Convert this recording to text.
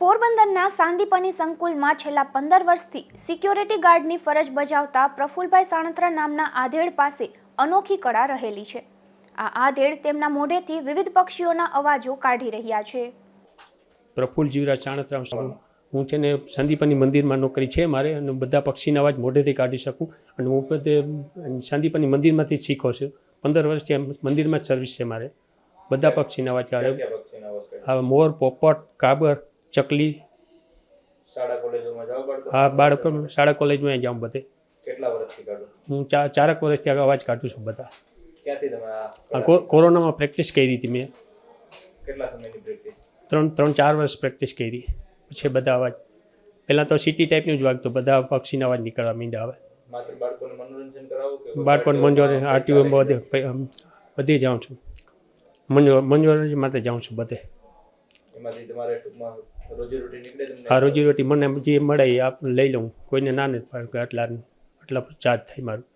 પોરબંદરના સાંદીપની સંકુલમાં છેલ્લા પંદર વર્ષથી સિક્યોરિટી ગાર્ડની ફરજ બજાવતા પ્રફુલભાઈ સાણત્રા નામના આધેડ પાસે અનોખી કળા રહેલી છે. આ આધેડ તેમના મોઢેથી વિવિધ પક્ષીઓના અવાજો કાઢી રહ્યા છે. પ્રફુલ જીવરાજ સાણત્રા હું છે ને સાંદીપની મંદિરમાં નોકરી છે મારે અને બધા પક્ષીના અવાજ મોઢેથી કાઢી શકું અને હું બધે સાંદીપની મંદિરમાંથી જ શીખો છું. પંદર વર્ષથી મંદિરમાં જ સર્વિસ છે મારે. બધા પક્ષીના અવાજ કાઢે મોર પોપટ કાબર ચકલી. શાળા કોલેજોમાં જાવ પડતો આ બાળકો શાળા કોલેજમાં જાઉં બધે. કેટલા વર્ષથી કાઢો? હું ચાર ચારક વર્ષથી આગળ અવાજ કાઢું છું બધા. ક્યાંથી તમે કોરોનામાં પ્રેક્ટિસ કરી હતી મેં. કેટલા સમયની પ્રેક્ટિસ? ત્રણ ત્રણ ચાર વર્ષ પ્રેક્ટિસ કરી. પછી બધા અવાજ. પહેલાં તો સિટી ટાઈપનું જ વાગતું બધા પક્ષીના અવાજ નીકળવા મીંડા આવે બાળકોને મનોરંજન આરટીઓ બધે બધી જાઉં છું. મંજો મંજોરંજન માટે જાઉં છું બધે. એમાંથી તમારે ટૂંકમાં રોજી રોટી નીકળે તમને? આ રોજીરોટી મને જે મળે એ આપ લઈ લઉં. કોઈને ના નથી પાડું કે આટલા આટલા ચાર્જ થાય મારું.